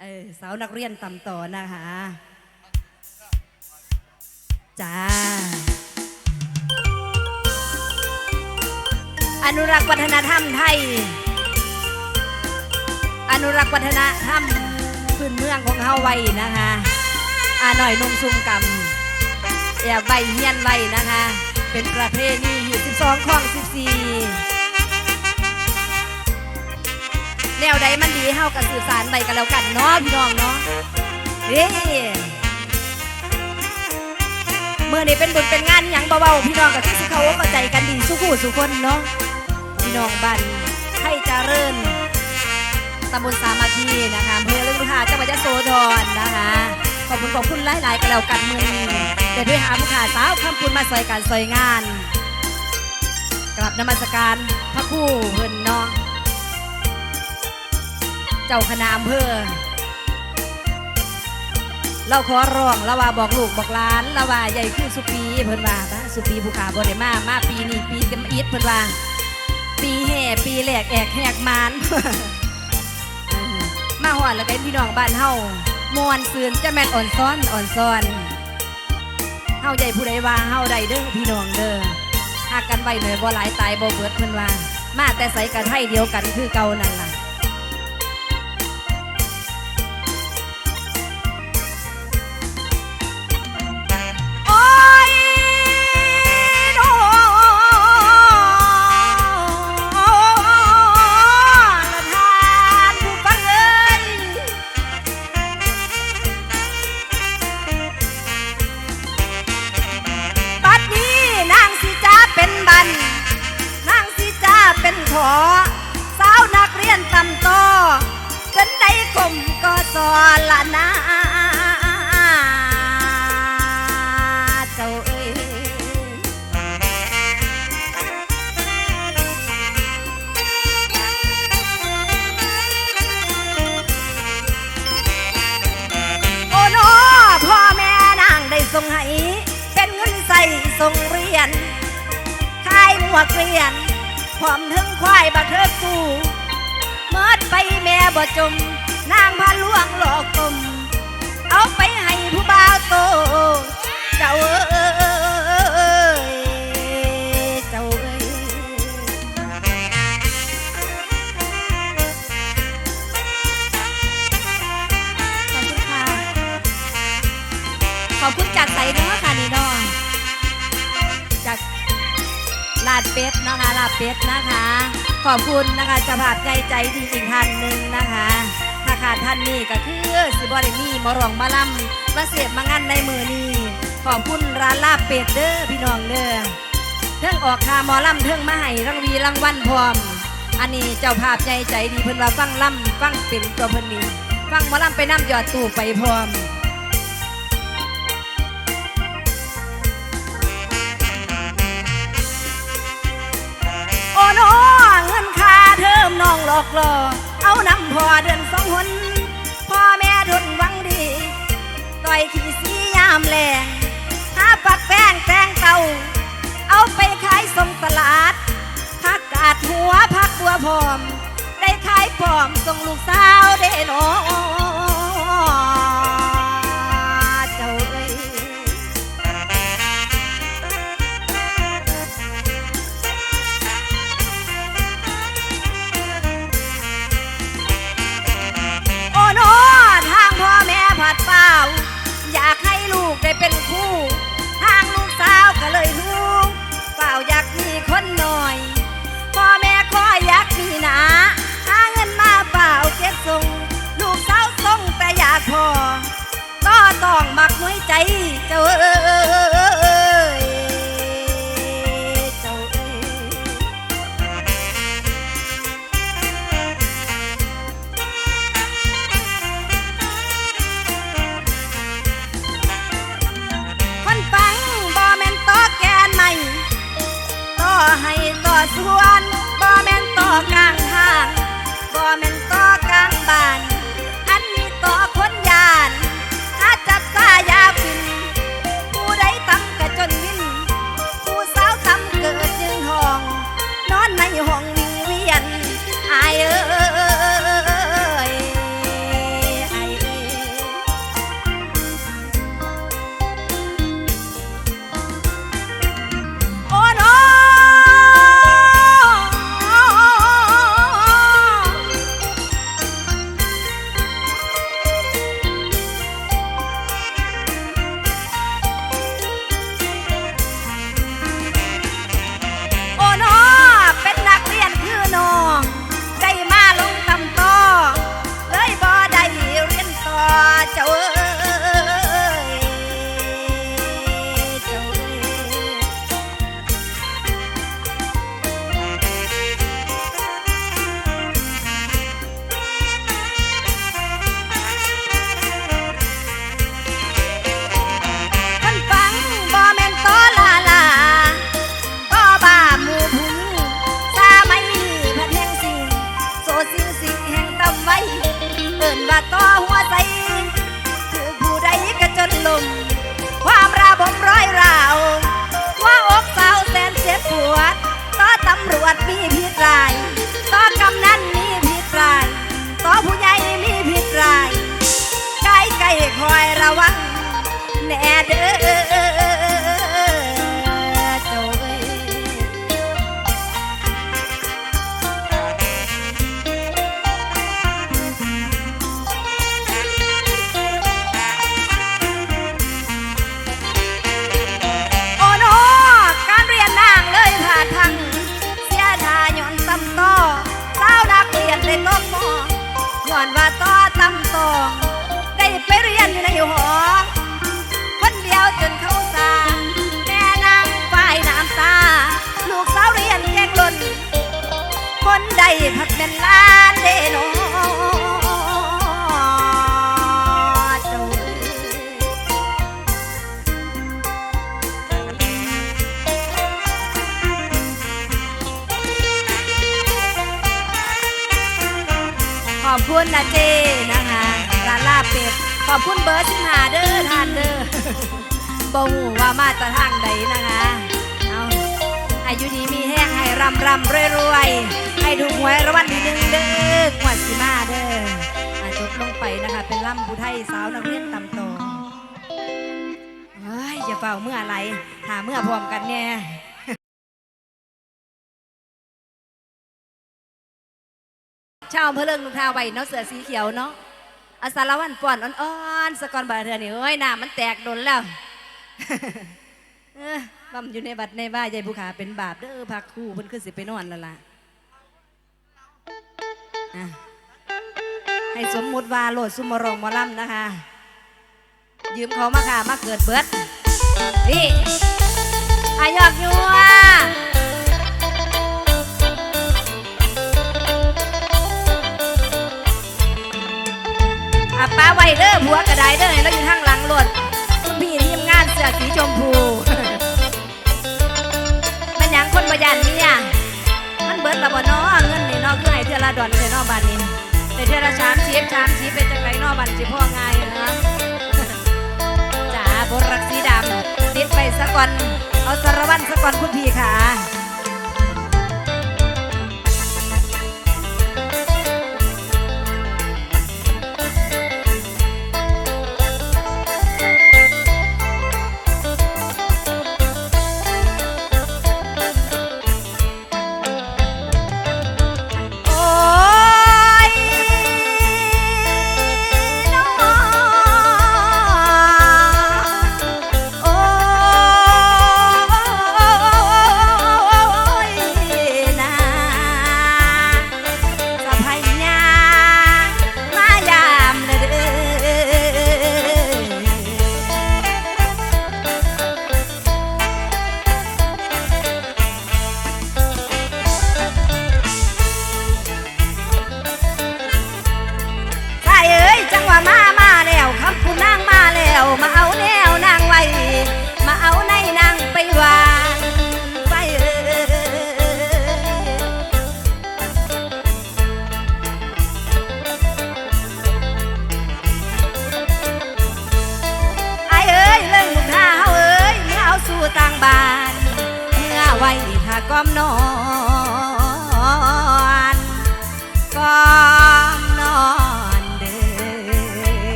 เออสาวนักเรียนต่ำต่อนะคะจ้า อนุรักษ์วัฒนธรรมไทย อนุรักษ์วัฒนธรรมพื้นเมืองของเฮาไว้นะคะอาหน่อยนมซุ่มกำแอบใบเฮียนไว้นะคะ เป็นประเพณี12ข้อง14 แนวใดมันดีเฮากับสื่อสารไปกันแล้วกันเนาะพี่น้องเนาะเฮ้เมื่อนี้เป็นบุญเป็นงานอย่างเบาๆพี่น้องกับที่สิเขาเข้าใจกันดีสุขูสุคนเนาะพี่น้องบ้านให้เจริญตำบลสามัคคีนะคะอำเภอเรื่องลูกหาจังหวัดยะโสธรนะคะขอบคุณขอบคุณหลายๆกันแล้วกันมือนี้แต่ด้วยหาผู้ขาสาวคำคุณมาซอยการซอยงาน กลับนมัสการพระคู่เพิ่นเนาะ เจ้าคณะอำเภอ เราขอร้องเราว่าบอกลูกบอกหลานเราว่าใหญ่คือสุปีเพิ่นว่าปะสุปีผู้ขาบ่ได้มามาปีนี้ปีเต็มอีดเพิ่นว่า ปีแห่ปีแหลกแอกแหกมานมาหอดแล้วกันพี่น้องบ้านเฮามวนซืนจะแม่นอ่อนซ้อนอ่อนซ้อนเฮาใหญ่ผู้ใดว่าเฮาใดเด้อพี่น้องเด้อหากกันไว้หน่อยบ่หลายตายบ่เบิดเพิ่นว่า มาแต่ใสกันไทยเดียวกันคือเก่านั่นล่ะ หมวกเรียนพร้อมถึงควายบักเทิดกูเมิดไปแม่บ่จม นางพาลวงหลอกกลมเอาไปให้ผู้บ่าวโต เจ้าเอ้ยเจ้าเอ้ยขอบคุณค่ะ ขอบคุณจากใสเนาาดเป็ดนะคะลาดเป็ดนะคะ ขอบคุณนะคะเจะภาพใจใจดีอีกท่านหนึ่งนะคะ ถ้าขาดท่านนี้ก็คือสิบอได้มีมารองมาลำมาเสียบมางานในมือนี้ขอบคุณร้านลาบเป็ดเด้อพี่น้องเด้อเทิงออกคาหมอลำเทิงมาให้รางวีรางวัลพร้อม อันนี้เจ้าภาพใจใจดีเพิ่นว่าฟังลำฟังเป็นตัวเพิ่นนี่ฟังหมอลำไปน้ำยอดตู้ไปพร้อม มน้องหลอกล่อเอานำพ่อเดือนสองหนพ่อแม่ดุนหวังดี ต่อยขี้สียามแรงหาปักแป้งแตงเตาเอาไปขายส่งตลาดพักกาดหัวพักตัวพร้อม ได้ขายพร้อมส่งลูกสาวได้หนอ อกลางทางบ่แม่นต่อกลางบ้าน ขอบคุณเบิร์ดสินหาเด้อทานเด้อบ่หูว่ามาตะทางใดนะคะ เอาอายุดีมีแห้งให้รำรำรวยรวยให้ถูกหวยรางวัลที่หนึ่งเด้อขวัญสิมาเด้ออาจบลงไปนะคะ เป็นล่ำผู้ไทยสาวนักเรียนตำโตเฮ้ยอย่าเฝ้าเมื่ออะไร หาเมื่อพร้อมกันแน่ชาวอำเภอเลิงลุงทาไว้เนาะเสือสีเขียวเนาะ อาสารวันป่อนอ่อนๆสะกอนบาดเทือนี่เอ้ยหน้ามันแตกโดนแล้วเอ้อบำอยู่ในบัดในบ้านยายบุขาเป็นบาปเด้อพักคู่เพิ่นขึ้นสิไปนอนแล้วล่ะให้สมมุติว่าโหลดซุมมรองมอลำนะคะ ยืมเขามาค่ะมาเกิดเบิดนี่อายอกยัว อะป้าไวเด้อผัวกระไดเด้อแล้วอยู่ข้างหลังรถคุณพี่ทีมงานเสื้อสีชมพูมันยังคนประหยัดเนี่ยมันเบิดละบ่นาะเงินนี่เนาะคือให้เทือละดอนเทือเนาะบัดนี้แต่เทือละชามชีพชามชีพเป็นจังไรนาะบัดสิพ่อง่ายนะจ๋าบนรักสีดำติดไปสะก่อนเอาสารวันสะก่อนคุณพี่ค่ะ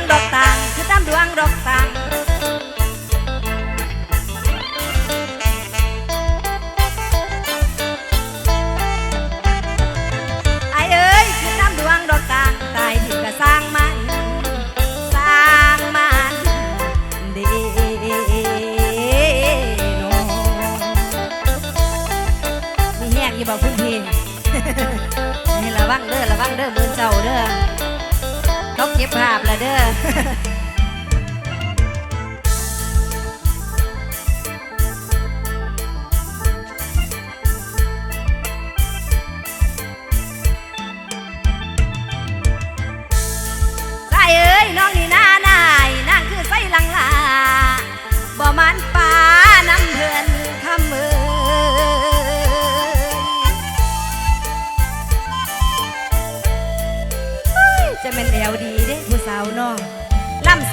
งดอกต่างคือน้ำดวงดอกต่างไอเอ้ยคือน้ำดวงดอกต่างตายที่ก็สร้างมันสร้างมันเดีโนมีแหกอยู่บอกคุณพี่ให้ระวังเด้อระวังเด้อมือเจ้าเด้อ เขาเก็บภาพแล้วเด้อ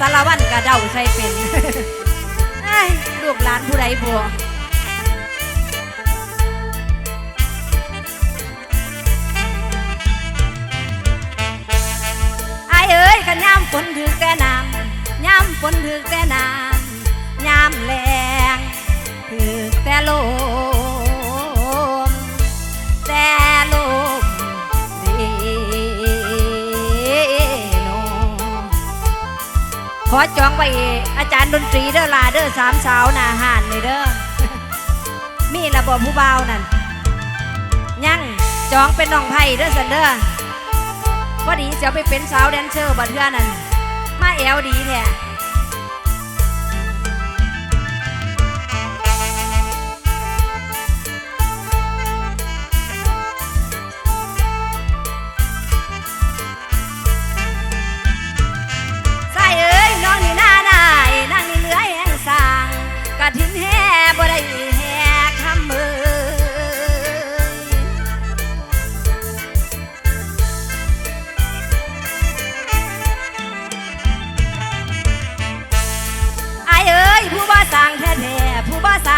สารวันกระเดาใช่เป็นลูกหลานผู้ใดบัวไอเอ้ยขันย่ำฝนถือแต่น้ำย่ำฝนถือแต่น้ำย่ำแรงถือแต่ลม ขอจองไว้อาจารย์ดนตรีเด้อลาเด้อสามสาวหนาหานเลยเด้อมีระบบผู้เบานั่นยังจองเป็นน้องไผ่เด้อสันเด้อพอดีจะไปเป็นสาวแดนเซอร์บัดเทื่อนั่นมาแอวดีแท้ ทินแห่บ่ได้แห่คำเอ้ยอเอ้ยผู้บ่สร้างแท้ๆผู้บ่สร้าง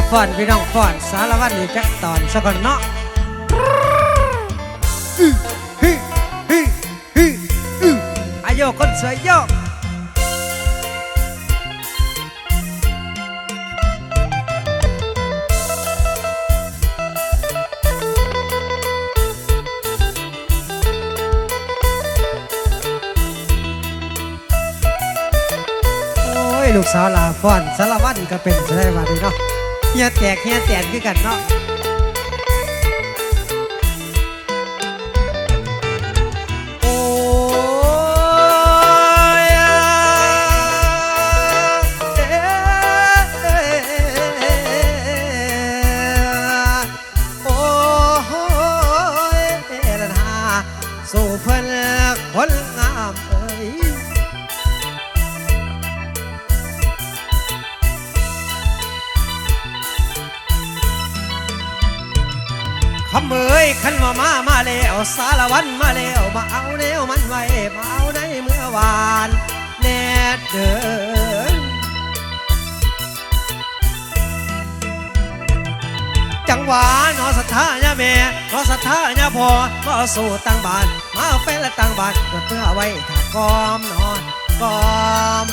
อาฟอนพี่น้องฟอนสารวัตรนี่จักตอนสักก่อนเนาะอายกคนสวยโยกโอ้ยลูกสาวลาฟอนสารวัตรก็เป็นใช่ไหมดีเนาะ เฮียแตกเฮียแตนคือกันเนาะ สารวันมาแล้วมาเอาแนวมันไว้มาเอาในเมื่อวานแน่เดินจังหวะนอสถาญาแม่นอสถาญาพอมาสู่ตั้งบ้านมาเอาเป็นและตั้งบ้านเพื่อไว้ถ้ากอมนอนกอม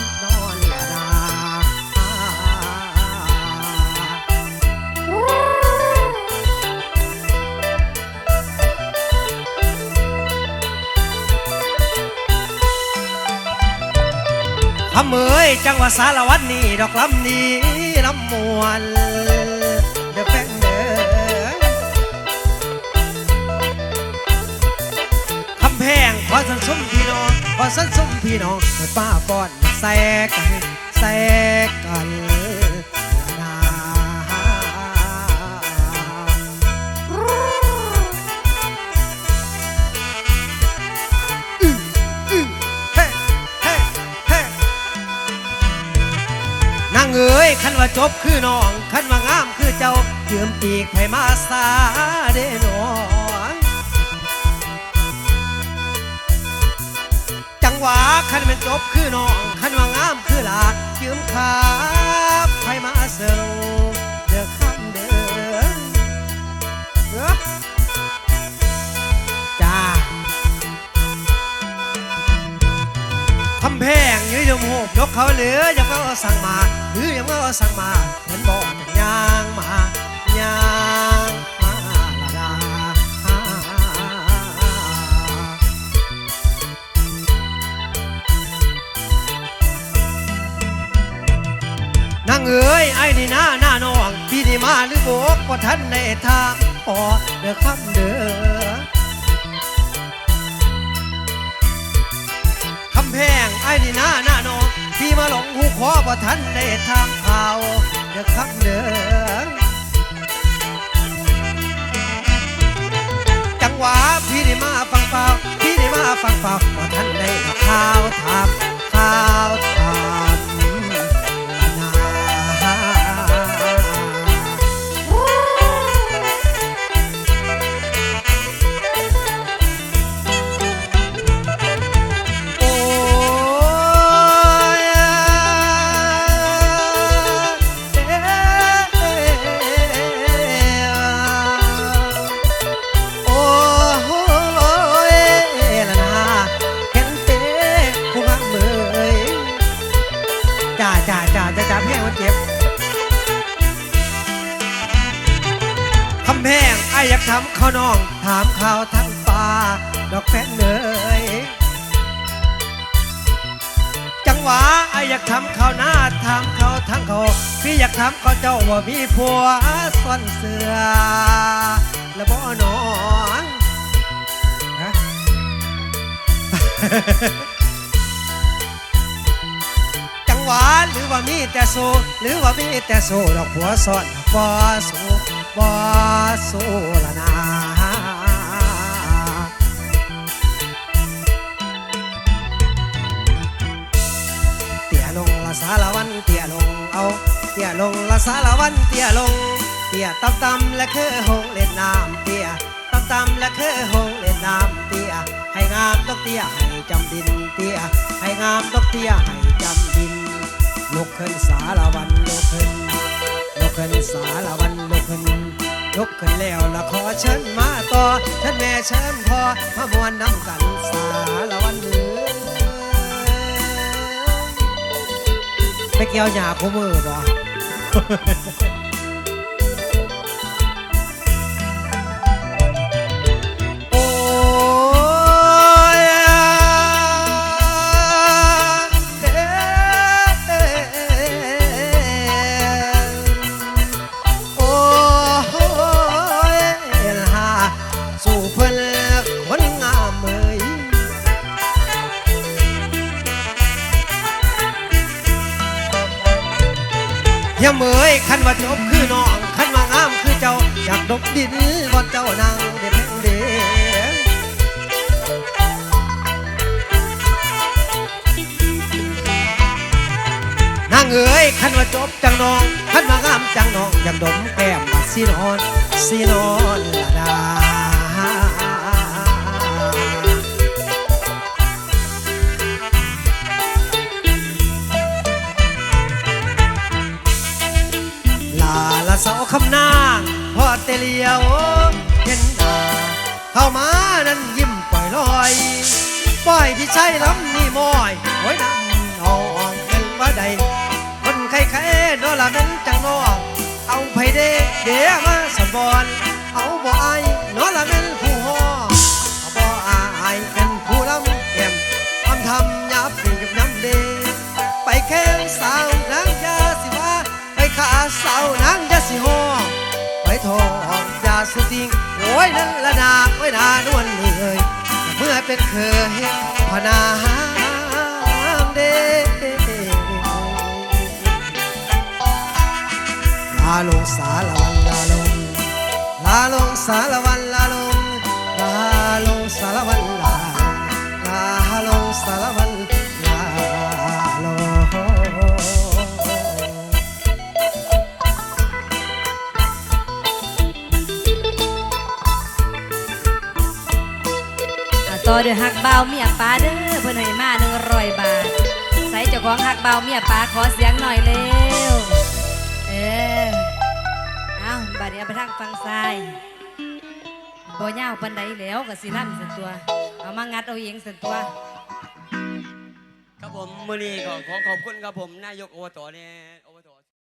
อำเอ้ยจังหวะสารวัตรนี่ดอกลำนี้ลำมวนเดแฟงเด้อคำแพงขอสันสมพี่น้องขอสันสมพี่น้องให้ป้าป้อนแซกกันแซกกัน ว่าจบคือน้องคันว่างามคือเจ้ายืมปีกให้มาสาเด้น้องจังหวะคันเป็นจบคือน้องคันว่างามคือหลายืมขาให้มาเสิงำแพงยืดยมโหบยกเขาเหลืออยังก็สั่งมาหรืออยังก็สั่งมาเห็นบอกยางมายางมาละดานังเอ๋ยไอ้นี่นาหน้าน้องพี่นี่มาหรือโบกว่าท่านในทางปอเด้อคำเด้อ งหูคอบ่ทันได้ทางข่าวเดือคำเดือจังหวะพี่ได้มาฟังเปล่าพี่ได้มาฟังเปล่าบ่ทันได้ข่าวถามข่าวายอยากทำข้าน้อง ถามข่าวทั้งป่าดอกแฟนเลยจังหวะไออยากทำข้าวหน้าถามข่าวทั้งเขาพี่อยากทำข้าวเจ้าว่ามีผัวซ่อนเสือและบ่หนอนฮะจังหวะหรือว่ามีแต่โซหรือว่ามีแต่โซดอกผัวซ่อนบ่โซ บ่โซลนาเตี่ยลงละสารวันเตี่ยลงเอาเตี่ยลงละสารวันเตี่ยลงเตี่ยตำตำและเคือหงเล่นน้ำเตี่ยตำต่ำและเคือหงเล่นน้ำเตี้ยให้งามต้องเตี้ยให้จำดินเตี้ยให้งามต้องเตี้ยให้จำดินลุกขึ้นสารวันลุกขึ้น ขึ้นสารวันลุกขึ้นลุกขึ้นแล้วละขอเชิญมาต่อท่านแม่เชิญพอมามวนน้ำกันสารวันเลือไปเกี่ยวหยาคู่มือบ่ เสาคำนางพอเตเลียวเห็นหน้าเข้ามานั้นยิ้มปล่อยลอย ปล่อยพี่ชายลำนี่มอยโอ้ยน้ำหองเป็นว่าใด คนไข้ไข้นอละนั้นจังนอเอาไผเด็กเดี๋ยวมาสมบอน สุติงโอ้ยนั่นละนาโอ้ยนานวลนี่เอ้ยเมื่อเป็นเคยพนางเดลาลงสารวันลาลงลาลงสารวันลาลงลาลงสารวันลาลาลงสารวัน ต่อด้วยหักเบาเมียป้าเด้อเพิ่นให้มาหนึ่งร้อยบาท ใส่เจ้าของหักเบาเมียป้าขอเสียงหน่อยเร็วเออเอาบัดนี้เอาไปทางฝั่งซ้ายบ่ยาวปันใดแล้วก็สิล่ำสันตัว เอามางัดเอาเองสันตัว ครับผมมือนี้ก็ขอขอบคุณครับผมนายกอบตเนี่ย